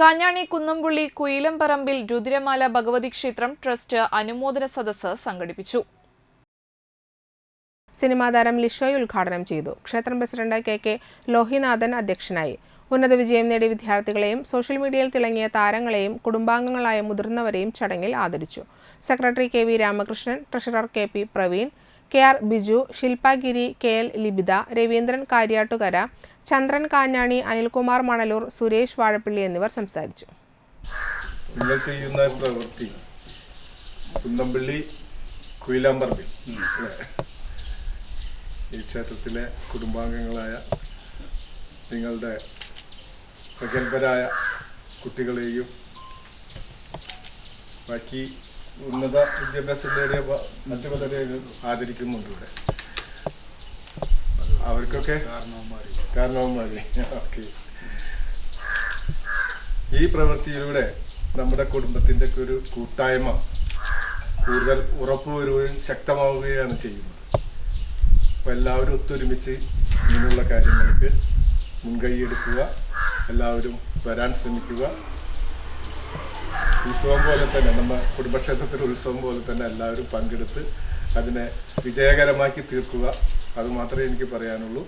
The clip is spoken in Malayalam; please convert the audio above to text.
കാഞ്ഞാണി കുന്നംപുള്ളി കുയിലംപറമ്പിൽ രുദ്രമാല ഭഗവതി ക്ഷേത്രം ട്രസ്റ്റ് അനുമോദന സദസ്സ് സംഘടിപ്പിച്ചു. സിനിമാ താരം ലിഷോയ് ഉദ്ഘാടനം ചെയ്തു. ക്ഷേത്രം പ്രസിഡന്റ് കെ കെ ലോഹിനാഥൻ അധ്യക്ഷനായി. ഉന്നത വിജയം നേടിയ വിദ്യാർത്ഥികളെയും സോഷ്യൽ മീഡിയയിൽ തിളങ്ങിയ താരങ്ങളെയും കുടുംബാംഗങ്ങളായ മുതിർന്നവരെയും ചടങ്ങിൽ ആദരിച്ചു. Secretary K V Ramakrishnan treasurer K P Praveen K R Biju Shilpagiri K L Libitha Raveendran Karyattukara Chandran Kanjani Anilkumar Manalur Suresh Vazhappally എന്നിവർ സംസാരിച്ചു. ചെയ്യുന്ന പ്രവൃത്തി. കുന്നമ്പള്ളി കുയിലാമ്പറമ്പിൽ. അല്ലേ? ഈ ക്ഷേത്രത്തിലെ കുടുംബാംഗങ്ങളായ നിങ്ങളുടെ പ്രഗത്ഭരായ കുട്ടികളെയും ബാക്കി ഉന്നത വിദ്യാഭ്യാസം മറ്റു പദ്ധതികൾ ആദരിക്കുന്നുണ്ട് ഇവിടെ. അവർക്കൊക്കെ കാരണവന്മാരി. ഓക്കെ. ഈ പ്രവൃത്തിയിലൂടെ നമ്മുടെ കുടുംബത്തിന്റെ ഒരു കൂട്ടായ്മ കൂടുതൽ ഉറപ്പുവരുകയും ശക്തമാവുകയാണ് ചെയ്യുന്നത്. അപ്പോൾ എല്ലാവരും ഒത്തൊരുമിച്ച് ഇങ്ങനെയുള്ള കാര്യങ്ങൾക്ക് മുൻകൈയെടുക്കുക എല്ലാവരും വരാൻ ശ്രമിക്കുക ഉത്സവം പോലെ തന്നെ നമ്മുടെ കുടുംബക്ഷേത്രത്തിലെ ഉത്സവം പോലെ തന്നെ എല്ലാവരും പങ്കെടുത്ത് അതിനെ വിജയകരമാക്കി തീർക്കുക. അത് മാത്രമേ എനിക്ക് പറയാനുള്ളൂ.